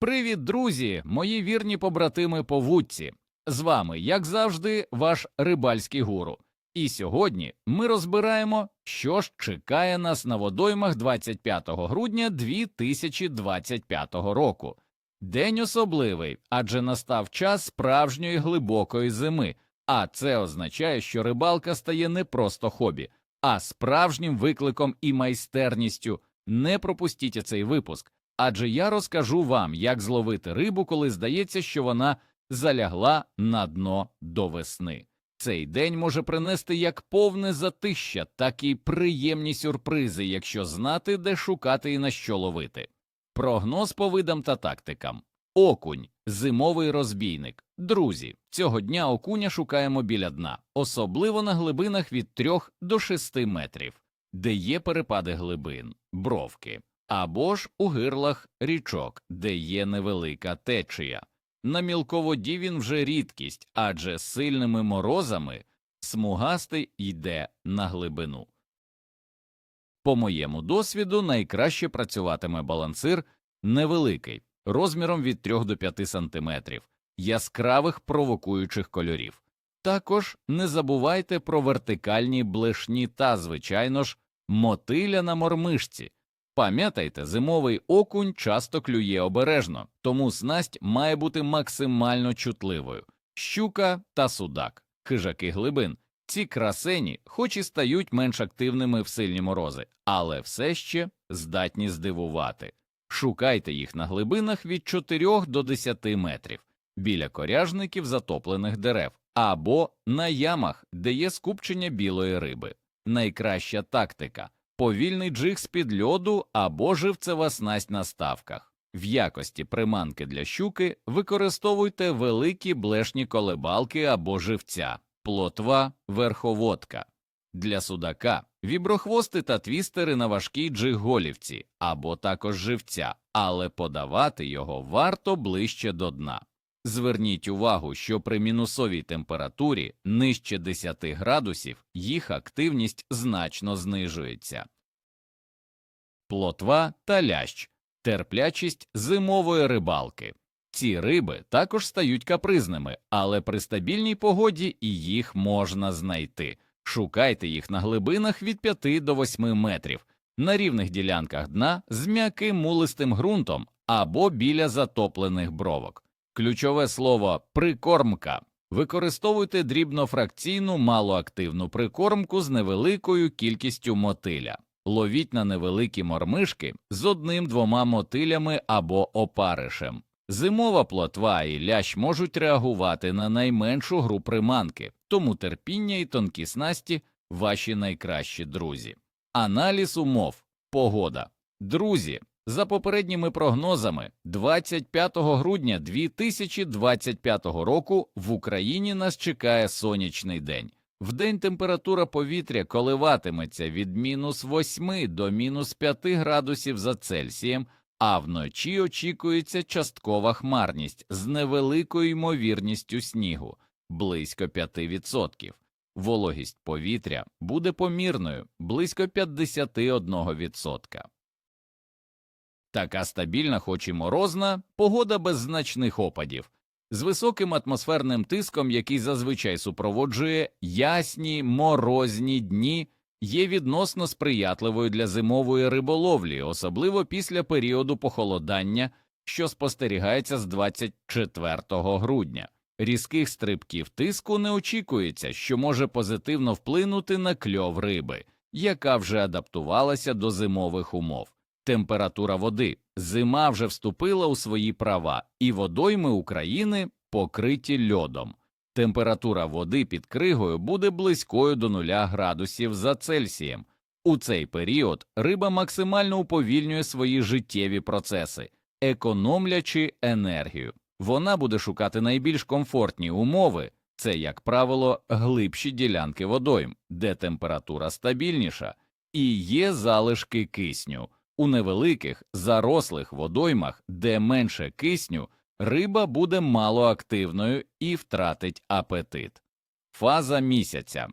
Привіт, друзі, мої вірні побратими по вудці. З вами, як завжди, ваш рибальський гуру. І сьогодні ми розбираємо, що ж чекає нас на водоймах 25 грудня 2025 року. День особливий, адже настав час справжньої глибокої зими, а це означає, що рибалка стає не просто хобі, а справжнім викликом і майстерністю. Не пропустіть цей випуск, адже я розкажу вам, як зловити рибу, коли здається, що вона залягла на дно до весни. Цей день може принести як повне затища, так і приємні сюрпризи, якщо знати, де шукати і на що ловити. Прогноз по видам та тактикам. Окунь, зимовий розбійник. Друзі, цього дня окуня шукаємо біля дна, особливо на глибинах від 3 до 6 метрів, де є перепади глибин, бровки, або ж у гирлах річок, де є невелика течія. На мілководі він вже рідкість, адже з сильними морозами смугастий йде на глибину. По моєму досвіду найкраще працюватиме балансир невеликий, розміром від 3 до 5 см, яскравих провокуючих кольорів. Також не забувайте про вертикальні блешні та, звичайно ж, мотиля на мормишці. Пам'ятайте, зимовий окунь часто клює обережно, тому снасть має бути максимально чутливою. Щука та судак, хижаки глибин. Ці красені, хоч і стають менш активними в сильні морози, але все ще здатні здивувати. Шукайте їх на глибинах від 4 до 10 метрів, біля коряжників затоплених дерев або на ямах, де є скупчення білої риби. Найкраща тактика повільний джиг з-під льоду або живцева снасть на ставках. В якості приманки для щуки використовуйте великі блешні колебалки або живця, плотва, верховодка. Для судака віброхвости та твістери на важкій джиг-голівці або також живця, але подавати його варто ближче до дна. Зверніть увагу, що при мінусовій температурі нижче 10 градусів їх активність значно знижується. Плотва та лящ терплячість зимової рибалки. Ці риби також стають капризними, але при стабільній погоді і їх можна знайти. Шукайте їх на глибинах від 5 до 8 метрів, на рівних ділянках дна з м'яким мулистим ґрунтом або біля затоплених бровок. Ключове слово прикормка. Використовуйте дрібнофракційну малоактивну прикормку з невеликою кількістю мотиля. Ловіть на невеликі мормишки з одним-двома мотилями або опаришем. Зимова плотва і лящ можуть реагувати на найменшу гру приманки, тому терпіння і тонкі снасті ваші найкращі друзі. Аналіз умов, погода. Друзі, за попередніми прогнозами, 25 грудня 2025 року в Україні нас чекає сонячний день. Вдень температура повітря коливатиметься від мінус 8 до мінус 5 градусів за Цельсієм, а вночі очікується часткова хмарність з невеликою ймовірністю снігу близько 5%. Вологість повітря буде помірною близько 51%. Така стабільна, хоч і морозна, погода без значних опадів, з високим атмосферним тиском, який зазвичай супроводжує ясні морозні дні, є відносно сприятливою для зимової риболовлі, особливо після періоду похолодання, що спостерігається з 24 грудня. Різких стрибків тиску не очікується, що може позитивно вплинути на кльов риби, яка вже адаптувалася до зимових умов. Температура води зима вже вступила у свої права, і водойми України покриті льодом. Температура води під кригою буде близькою до 0 градусів за Цельсієм. У цей період риба максимально уповільнює свої життєві процеси, економлячи енергію. Вона буде шукати найбільш комфортні умови, це, як правило, глибші ділянки водойм, де температура стабільніша, і є залишки кисню. У невеликих зарослих водоймах, де менше кисню, риба буде малоактивною і втратить апетит. Фаза місяця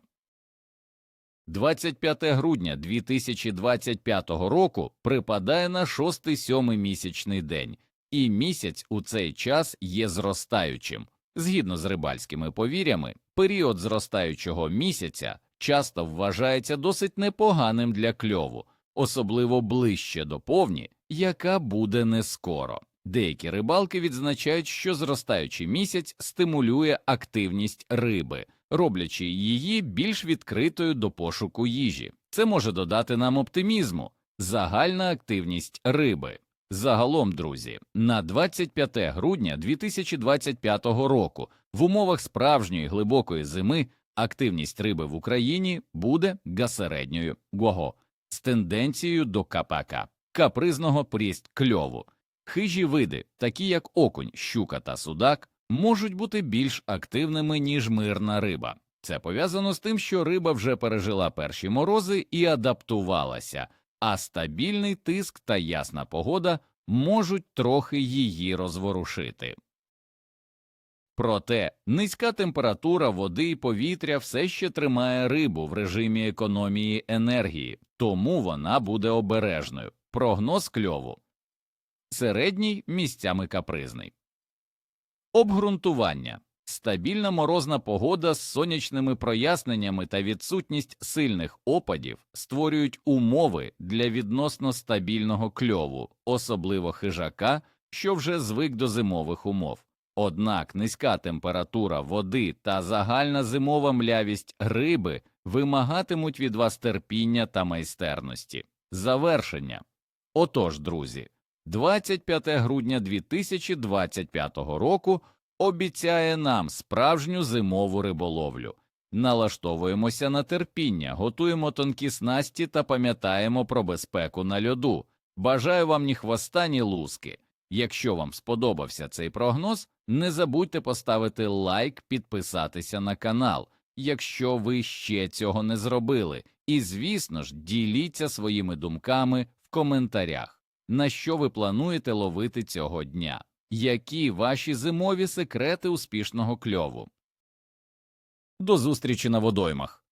25 грудня 2025 року припадає на 6-7 місячний день, і місяць у цей час є зростаючим. Згідно з рибальськими повір'ями, період зростаючого місяця часто вважається досить непоганим для кльову, особливо ближче до повні, яка буде не скоро. Деякі рибалки відзначають, що зростаючий місяць стимулює активність риби, роблячи її більш відкритою до пошуку їжі. Це може додати нам оптимізму, загальна активність риби. Загалом, друзі, на 25 грудня 2025 року в умовах справжньої глибокої зими активність риби в Україні буде гасередньою гого з тенденцією до КПК, капризного пріст кльову. Хижі види, такі як окунь, щука та судак, можуть бути більш активними, ніж мирна риба. Це пов'язано з тим, що риба вже пережила перші морози і адаптувалася, а стабільний тиск та ясна погода можуть трохи її розворушити. Проте низька температура води і повітря все ще тримає рибу в режимі економії енергії, тому вона буде обережною. Прогноз кльову середній місцями капризний. Обґрунтування стабільна морозна погода з сонячними проясненнями та відсутність сильних опадів створюють умови для відносно стабільного кльову, особливо хижака, що вже звик до зимових умов. Однак низька температура води та загальна зимова млявість риби вимагатимуть від вас терпіння та майстерності. Завершення. Отож, друзі, 25 грудня 2025 року обіцяє нам справжню зимову риболовлю. Налаштовуємося на терпіння, готуємо тонкі снасті та пам'ятаємо про безпеку на льоду. Бажаю вам ні хвоста, ні луски. Якщо вам сподобався цей прогноз, не забудьте поставити лайк, підписатися на канал, якщо ви ще цього не зробили, і, звісно ж, діліться своїми думками в коментарях, на що ви плануєте ловити цього дня, які ваші зимові секрети успішного кльову. До зустрічі на водоймах.